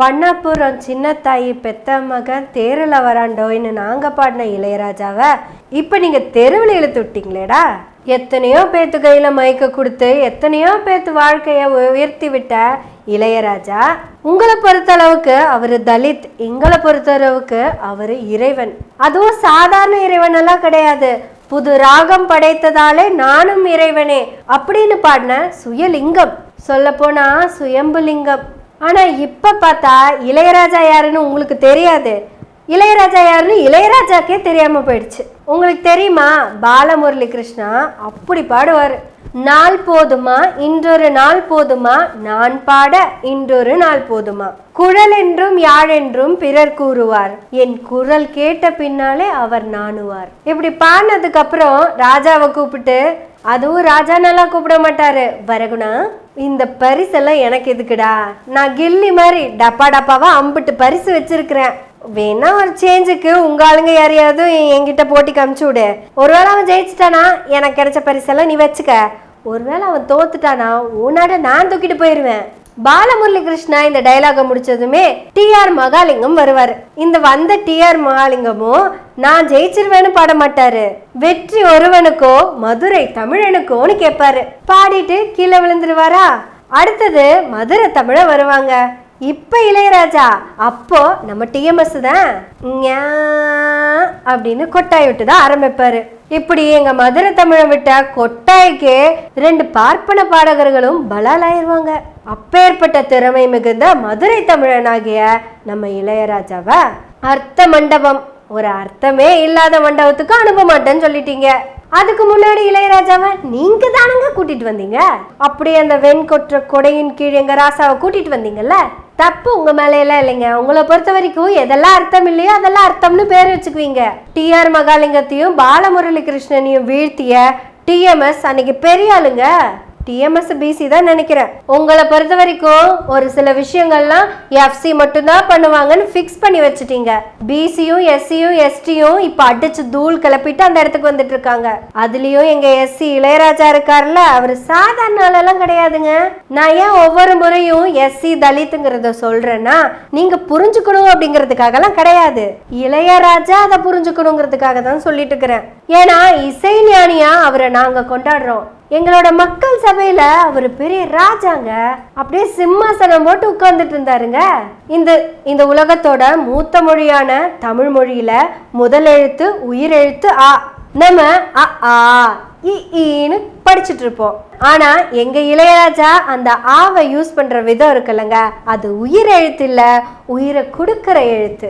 பண்ணாபுரம் சின்ன தாயி பெத்த மகன் தேரில் வராண்டோயின்னு நாங்கள் பாடின இளையராஜாவை இப்போ நீங்கள் தெருவில் இழுத்து விட்டீங்களேடா எத்தனையோ பேத்து கையில் மயக்க கொடுத்து எத்தனையோ பேத்து வாழ்க்கையை உயர்த்தி விட்ட இளையராஜா உங்களை பொறுத்தளவுக்கு அவர் தலித் எங்களை பொறுத்தளவுக்கு அவர் இறைவன். அதுவும் சாதாரண இறைவனெல்லாம் கிடையாது. புது ராகம் படைத்ததாலே நானும் இறைவனே அப்படின்னு பாடின சுயலிங்கம். சொல்ல போனா சுயம்புலிங்கம். ஆனால் இப்போ பார்த்தா இளையராஜா யாருன்னு உங்களுக்கு தெரியாது. இளையராஜா யாருன்னு இளையராஜாக்கே தெரியாமல் போயிடுச்சு. உங்களுக்கு தெரியுமா? பாலமுரளி கிருஷ்ணா அப்படி பாடுவார். நாள் போதுமா? இன்றொரு நாள் போதுமா? நான் பாட இன்றொரு நாள் போதுமா? குழல் என்றும் யாழென்றும் பிறர் கூறுவார். என் குரல் கேட்ட பின்னாலே அவர் நாணுவார். இப்படி பாடினதுக்கு அப்புறம் ராஜாவை கூப்பிட்டு அதுவும் ராஜா நல்லா கூப்பிட மாட்டாரு. வரகுணா இந்த பரிசெல்லாம் எனக்கு எதுக்குடா? நான் கில்லி மாதிரி டப்பா டப்பாவா அம்பிட்டு பரிசு வச்சிருக்கிறேன். வேணா ஒரு சேஞ்சுக்கு உங்க ஆளுங்க யாரையாவது என்கிட்ட போட்டி காமிச்சு விடு. ஒருவேளை அவன் ஜெயிச்சிட்டானா? எனக்கு கிடைச்ச பரிசெல்லாம் நீ வச்சுக்க. ஒருவேளை அவன் தோத்துட்டானா? உன்னாட நான் தூக்கிட்டு போயிருவேன். பாலமுரளி கிருஷ்ணா இந்த டைலாக முடிச்சதுமே டிஆர் மகாலிங்கம் வருவார். இந்த வந்த டிஆர் மகாலிங்கமும் நான் ஜெயிச்சிருவேன்னு பாட மாட்டாரு. வெற்றி ஒருவனுக்கோ மதுரை தமிழனுக்கோன்னு கேட்பாரு. பாடிட்டு கீழே விழுந்துருவாரா? அடுத்தது மதுரை தமிழ வருவாங்க. இப்ப இளையராஜா அப்போ நம்ம டிஎம்எஸ் தான். அப்படின்னு கொட்டாய் விட்டு தான் ஆரம்பிப்பாரு. இப்படி எங்க மதுரை தமிழை விட்ட கொட்டாய்க்கு ரெண்டு பார்ப்பன பாடகர்களும் பலாலாயிருவாங்க. அப்பேற்பட்ட திறமை மிகுந்த மதுரை தமிழனாகிய நம்ம இளையராஜாவை அர்த்த மண்டபம் ஒரு அர்த்தமே இல்லாத மண்டபத்துக்கு அனுப்ப மாட்டேன்னு சொல்லிட்டீங்க. அதுக்கு முன்னாடி இளையராஜாவை நீங்க தானங்க கூட்டிட்டு வந்தீங்க? அப்படியே அந்த வெண்கொற்ற கொடையின் கீழ் எங்க ராசாவை கூட்டிட்டு வந்தீங்கல்ல? தப்பு உங்க மேலையெல்லாம் இல்லைங்க. உங்களை பொறுத்த வரைக்கும் எதெல்லாம் அர்த்தம் இல்லையோ அதெல்லாம் அர்த்தம்னு பேர் வச்சுக்குவீங்க. டிஆர் மகாலிங்கத்தையும் பாலமுரளி கிருஷ்ணனையும் வீழ்த்திய டிஎம்எஸ் அன்னைக்கு பெரிய ஆளுங்க. டிஎம்எஸ் பிசி தான் நினைக்கிறேன். உங்களை பொறுத்த வரைக்கும் ஒரு சில விஷயங்கள்லாம் எஃப்சி மட்டும்தான் பண்ணுவாங்கன்னு ஃபிக்ஸ் பண்ணி வச்சுட்டீங்க. பிசியும் எஸ்சியும் எஸ்டியும் இப்போ அடிச்சு தூள் கிளப்பிட்டு அந்த இடத்துக்கு வந்துட்டு இருக்காங்க. அதுலயும் எங்க எஸ்சி இளையராஜா இருக்காருல்ல அவர் சாதாரண ஆளெல்லாம் கிடையாதுங்க. நான் ஏன் ஒவ்வொரு முறையும் எஸ்சி தலித்துங்கிறத சொல்றேன்னா நீங்க புரிஞ்சுக்கணும் அப்படிங்கிறதுக்காகலாம் கிடையாது. இளையராஜா அதை புரிஞ்சுக்கணுங்கிறதுக்காக தான் சொல்லிட்டு இருக்கிறேன். ஏன்னா இசை ஞானியா அவரை நாங்க கொண்டாடுறோம். எங்களோட மக்கள் சபையில அவர் பெரிய ராஜாங்க. அப்படியே சிம்மாசனம் போட்டு உட்கார்ந்துட்டு இருந்தாருங்க. இந்த இந்த உலகத்தோட மூத்த மொழியான தமிழ் மொழியில முதல் எழுத்து உயிர் எழுத்து ஆ நம்ம அ ஆ. ஈன்னு படிச்சுட்டு இருப்போம் ஆனா எங்க இளையராஜா அந்த ஆவை யூஸ் பண்ற விதம் இருக்குல்லங்க. அது உயிர் எழுத்து இல்ல உயிரை கொடுக்கிற எழுத்து.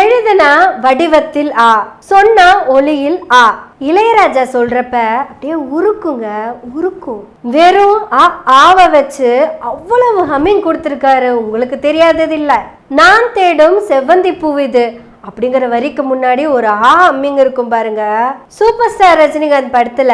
எழுதுனா வடிவத்தில் ஆ சொன்னா ஒளியில் ஆ. இளையராஜா சொல்றப்ப அப்படியே உருக்குங்க உருக்கும். வெறும் ஆ ஆவை வச்சு அவ்வளவு ஹம்மிங் கொடுத்துருக்காரு. உங்களுக்கு தெரியாதது இல்ல நான் தேடும் செவ்வந்தி பூ இது. அப்படிங்கிற வரிக்கு முன்னாடி ஒரு ஆ அம்மிங்க இருக்கும் பாருங்க. சூப்பர் ஸ்டார் ரஜினிகாந்த் படத்துல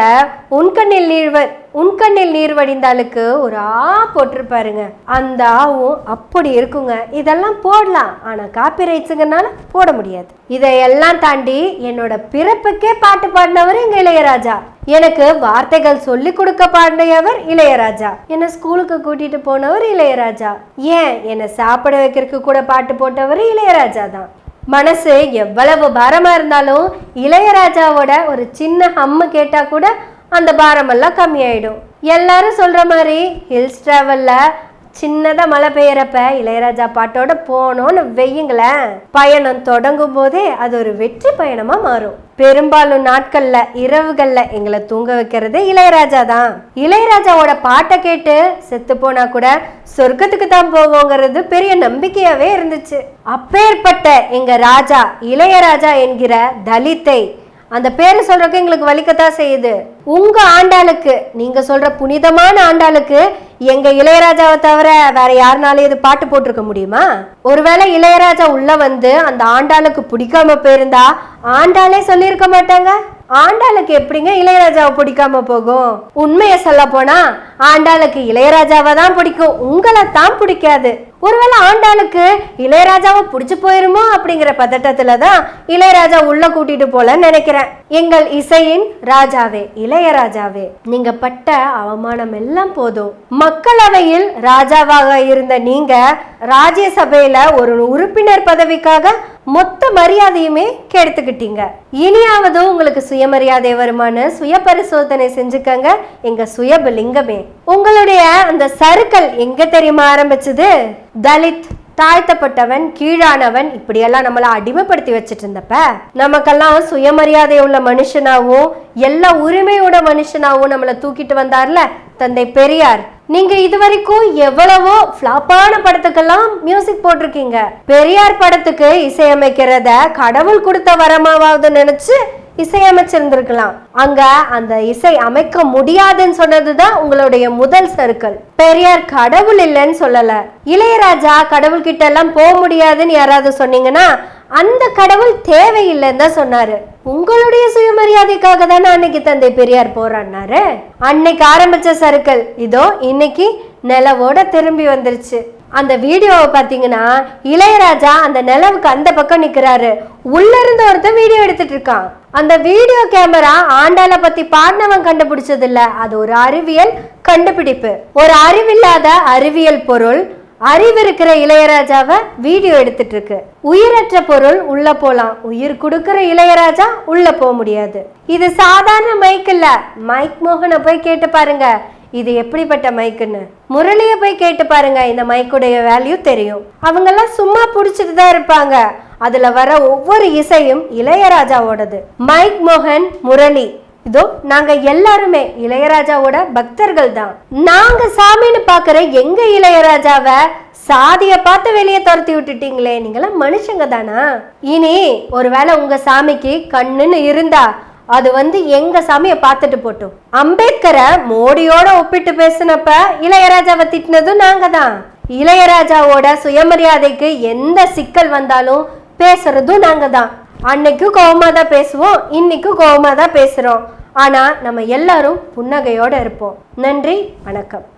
உன்கண்ணில் நீர்வ உன்கண்ணில் நீர் வடிந்தாலுக்கு ஒரு ஆ போட்டிருப்பாருங்க. அந்த ஆவும் அப்படி இருக்குங்க. இதெல்லாம் போடலாம். ஆனா காப்பி ரைட்ஸுங்கனால போட முடியாது. இதையெல்லாம் தாண்டி என்னோட பிறப்புக்கே பாட்டு பாடினவர் எங்க இளையராஜா. எனக்கு வார்த்தைகள் சொல்லி கொடுக்க பாடினவர் இளையராஜா. என்னை ஸ்கூலுக்கு கூட்டிட்டு போனவர் இளையராஜா. ஏன் என்னை சாப்பிட வைக்கிறதுக்கு கூட பாட்டு போட்டவர் இளையராஜா தான். மனசு எவ்வளவு பாரமாக இருந்தாலும் இளையராஜாவோட ஒரு சின்ன ஹம்மு கேட்டால் கூட அந்த பாரமெல்லாம் கம்மியாயிடும். எல்லாரும் சொல்கிற மாதிரி ஹில்ஸ் ட்ராவலில் சின்னதா மழை பெய்யறப்ப இளையராஜா பாட்டோட போனோன்னு வெய்யுங்களேன் பயணம் தொடங்கும் போதே அது ஒரு வெற்றி பயணமா மாறும். பெரும்பாலும் நாட்கள்ல இரவுகள்ல எங்களை தூங்க வைக்கிறதே இளையராஜா தான். இளையராஜாவோட பாட்டை கேட்டு செத்து போனா கூட சொர்க்கத்துக்கு தான் போவோங்கிறது பெரிய நம்பிக்கையாவே இருந்துச்சு. அப்பேற்பட்ட எங்க ராஜா இளையராஜா என்கிற தலித்தை அந்த பேரை சொல்றதுக்கு எங்களுக்கு வலிக்கத்தான் செய்யுது. உங்க ஆண்டாளுக்கு நீங்க சொல்ற புனிதமான ஆண்டாளுக்கு எங்க இளையராஜாவை தவிர வேற யாருனாலும் இது பாட்டு போட்டிருக்க முடியுமா? ஒருவேளை இளையராஜா உள்ள வந்து அந்த ஆண்டாளுக்கு பிடிக்காம போயிருந்தா ஆண்டாளே சொல்லியிருக்க மாட்டாங்க? ஆண்டாளுக்கு எப்படிங்க இளையராஜாவை பிடிக்காம போகும்? உண்மையை சொல்ல போனா ஆண்டாளுக்கு இளையராஜாவை தான் பிடிக்கும். உங்களை தான் பிடிக்காது. ஒருவேளை ஆண்டாளுக்கு இளையராஜாவை பிடிச்சு போயிருமோ அப்படிங்கிற பதட்டத்துல தான் இளையராஜா உள்ள கூட்டிட்டு போல நினைக்கிறேன். எங்கள் இசையின் ராஜாவே இளையராஜாவே நீங்க பட்ட அவமானம் எல்லாம் போதும். மக்களவையில் ராஜாவாக இருந்த நீங்க ராஜ்யசபையில ஒரு உறுப்பினர் பதவிக்காக மொத்த மரியாதையுமே கெடுத்துக்கிட்டீங்க. இனியாவது உங்களுக்கு சுயமரியாதை வருமானு சுய பரிசோதனை செஞ்சுக்கங்க. எங்க சுயபலிங்கமே. உங்களுடைய அந்த சறுக்கல் எங்க தெரியுமா ஆரம்பிச்சது? தலித். தாழ்த்தப்பட்டவன் கீழானவன் இப்படியெல்லாம் நம்மள அடிமைப்படுத்தி வச்சுட்டு இருந்தப்ப நமக்கெல்லாம் சுயமரியாதை உள்ள மனுஷனாவும் எல்லா உரிமையோட மனுஷனாவும் நம்மளை தூக்கிட்டு வந்தார்ல தந்தை பெரியார். நீங்க இது வரைக்கும் எவ்வளவோ ஃப்ளாப்பான படத்துக்கெல்லாம் மியூசிக் போட்டிருக்கீங்க. பெரியார் படத்துக்கு இசையமைக்கிறத கடவுள் கொடுத்த வரமாவது நினைச்சு இசையமைச்சிருந்திருக்கலாம். அங்க அந்த இசை அமைக்க முடியாதுன்னு சொன்னதுதான் உங்களுடைய முதல் சறுக்கல். பெரியார் கடவுள் இல்லைன்னு சொல்லல. இளையராஜா கடவுள் கிட்ட எல்லாம் போக முடியாதுன்னு யாராவது சொன்னீங்கன்னா அந்த கடவுள் தேவையில்லைன்னு தான் சொன்னாரு. உங்களுடைய சுயமரியாதைக்காக தானே அன்னைக்கு தந்தை பெரியார் போறான்னாரு அன்னைக்கு ஆரம்பிச்ச சறுக்கல் இதோ இன்னைக்கு நிலவோட திரும்பி வந்துருச்சு. அந்த வீடியோவை பார்த்தீங்கன்னா இளையராஜா அந்த நிலவுக்கு அந்த பக்கம் நிற்கிறாரு உள்ள இருந்து ஒருத்தன் வீடியோ எடுத்துட்டு இருக்கான். அந்த வீடியோ கேமரா ஆண்டால பத்தி பாடினவன் கண்டுபிடிச்சது இல்ல அது ஒரு அறிவியல் கண்டுபிடிப்பு. ஒரு அறிவில்லாத அறிவியல் பொருள். அறிவு இருக்கிற இளையராஜாவை வீடியோ எடுத்துட்டு இருக்கு. உயிரற்ற பொருள் உள்ள போலாம். உயிர் கொடுக்கிற இளையராஜா உள்ள போக முடியாது. இது சாதாரண மைக் இல்ல. மைக் மோகனை போய் கேட்டு பாருங்க. இது எப்படிப்பட்ட மைக்குன்னு? முரளிய போய் கேட்டு பாருங்க இந்த மைக்குடைய வேல்யூ தெரியும். அவங்கெல்லாம் சும்மா புடிச்சிட்டு தான் இருப்பாங்க. அதுல வர ஒவ்வொரு இசையும் இளையராஜாவோடது. மைக் மோகன் முரளி. இதோ நாங்க எல்லாருமே இளையராஜாவோட பக்தர்கள் தான். நாங்க சாமின்னு பாக்குற எங்க இளையராஜாவை சாதிய பார்த்து வெளியே துரத்தி விட்டுட்டீங்களே நீங்களாம் மனுஷங்க தானா? இனி ஒருவேளை உங்க சாமிக்கு கண்ணுன்னு இருந்தா அது வந்து எங்க சாமியை பார்த்துட்டு போட்டோம். அம்பேத்கரை மோடியோட ஒப்பிட்டு பேசினப்ப இளையராஜாவை திட்டினதும் நாங்க தான் இளையராஜாவோட சுயமரியாதைக்கு எந்த சிக்கல் வந்தாலும் பேசுறதும் நாங்க தான் அன்னைக்கும் கோபமா தான் பேசுவோம் இன்னைக்கும் கோபமா தான் பேசுறோம். ஆனா நம்ம எல்லாரும் புன்னகையோட இருப்போம். நன்றி வணக்கம்.